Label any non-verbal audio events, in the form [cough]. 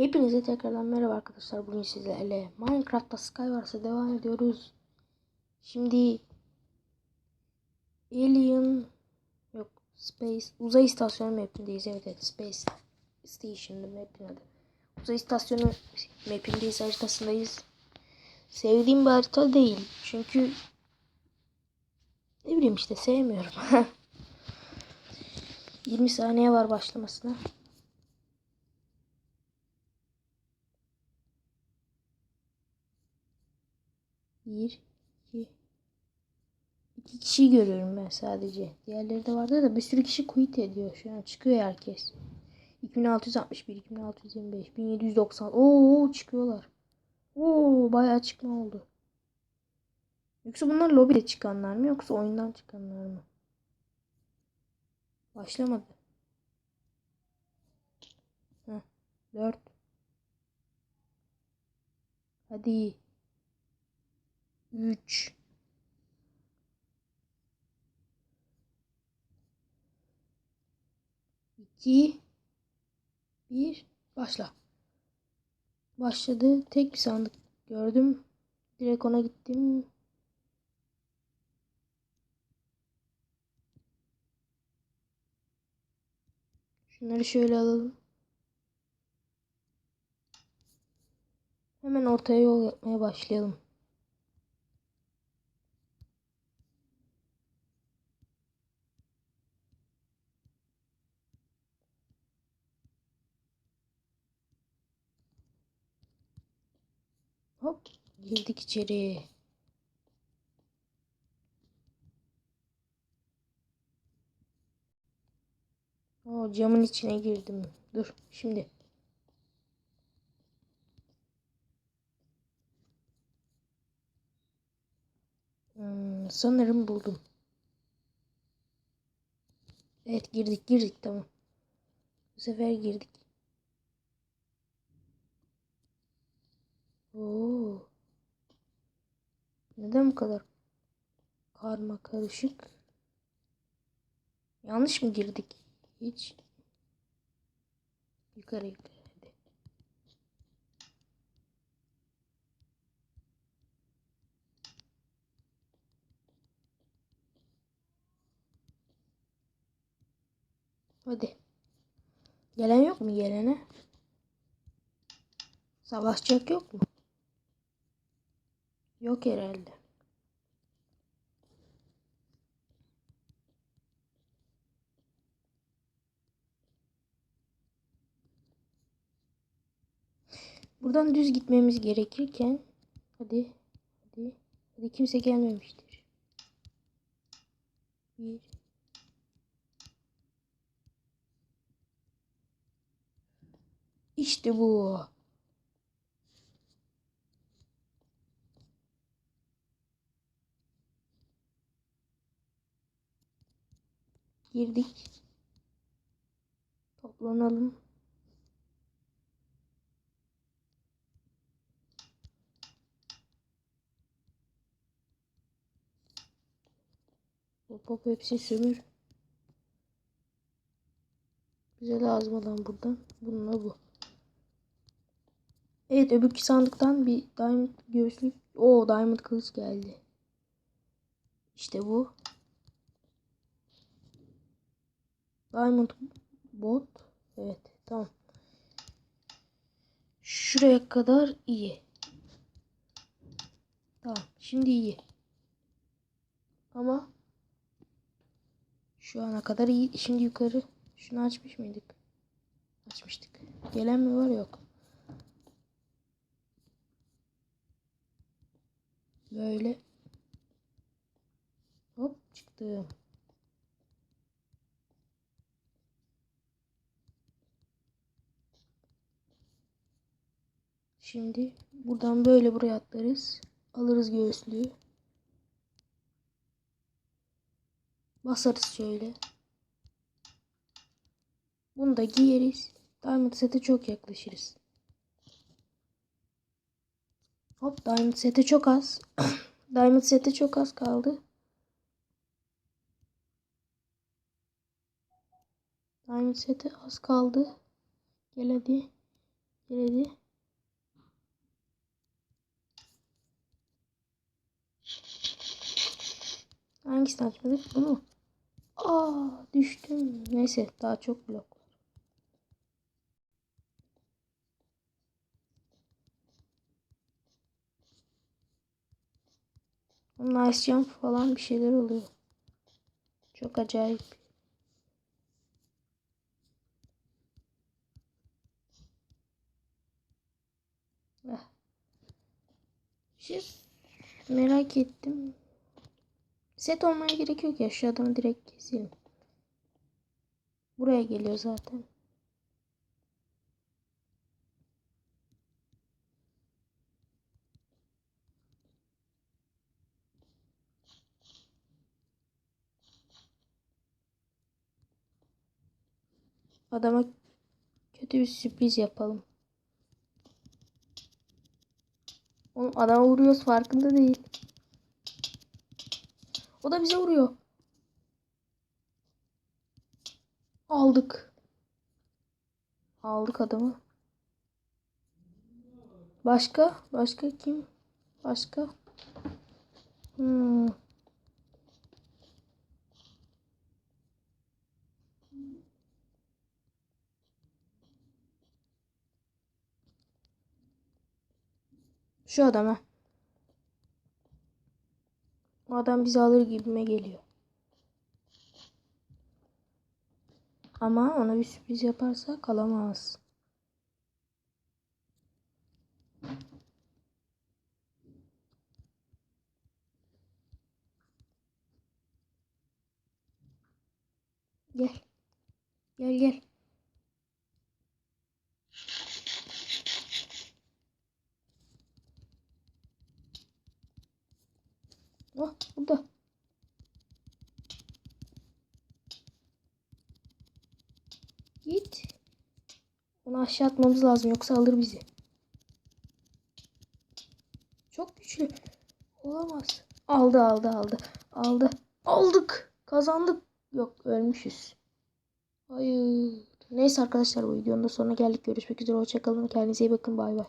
Hepinize tekrardan merhaba arkadaşlar. Bugün sizlerle Minecraft'ta Skywars'a devam ediyoruz. Şimdi Alien yok Space uzay istasyonu mapindeyiz. Evet, evet Space Station mapin adı. Uzay istasyonu mapindeyiz haritasındayız. Sevdiğim bir harita değil. Çünkü ne bileyim işte sevmiyorum. [laughs] 20 saniye var başlamasına. Bir, iki, iki kişi görüyorum ben sadece. Diğerleri de vardı da bir sürü kişi quit ediyor şu an. Çıkıyor herkes. 2661, 2625, 1790. Oo çıkıyorlar. Oo bayağı çıkma oldu. Yoksa bunlar lobide çıkanlar mı yoksa oyundan çıkanlar mı? Başlamadı. Heh, 4 Hadi. 3 2 1 Başla. Başladı. Tek bir sandık gördüm. Direkt ona gittim. Şunları şöyle alalım. Hemen ortaya yol yapmaya başlayalım. Hop girdik içeri. O camın içine girdim. Dur şimdi. Hmm, sanırım buldum. Evet girdik girdik tamam. Bu sefer girdik. Oo. Neden bu kadar karma karışık? Yanlış mı girdik? Hiç. Yukarı yukarı. Hadi. Hadi. Gelen yok mu gelene? Savaşacak yok mu? Yok herhalde. Buradan düz gitmemiz gerekirken hadi hadi hadi kimse gelmemiştir. Bir İşte bu. Girdik. Toplanalım. Hop hop hepsi sömür. Bize lazım olan buradan. Bununla bu. Evet öbürkü sandıktan bir diamond göğüslük. O diamond kılıç geldi. İşte bu. Diamond bot. Evet tamam. Şuraya kadar iyi. Tamam şimdi iyi. Ama şu ana kadar iyi. Şimdi yukarı. Şunu açmış mıydık? Açmıştık. Gelen mi var yok. Böyle. Hop çıktım. Şimdi buradan böyle buraya atlarız. Alırız göğüslüğü. Basarız şöyle. Bunu da giyeriz. Diamond sete çok yaklaşırız. Hop Diamond sete çok az. [coughs] Diamond sete çok az kaldı. Diamond sete az kaldı. Gel hadi. Gel hadi. Hangisini açmadık? Bunu. Aa düştüm. Neyse daha çok blok var. Nice jump falan bir şeyler oluyor. Çok acayip. Ah. Bir şey merak ettim. Set olmaya gerek yok ya. Şu adamı direkt keselim. Buraya geliyor zaten. Adama kötü bir sürpriz yapalım. Oğlum adama vuruyoruz farkında değil. Da bize vuruyor. Aldık. Aldık adamı. Başka? Başka kim? Başka? Hmm. Şu adama. Adam bizi alır gibime geliyor. Ama ona bir sürpriz yaparsak alamaz. Gel. Gel gel. Oh burada. Git. Onu aşağı atmamız lazım yoksa alır bizi. Çok güçlü. Olamaz. Aldı aldı aldı. Aldı. Aldık. Kazandık. Yok ölmüşüz. Hayır. Neyse arkadaşlar bu videonun da sonuna geldik. Görüşmek üzere. Hoşçakalın. Kendinize iyi bakın. Bay bay.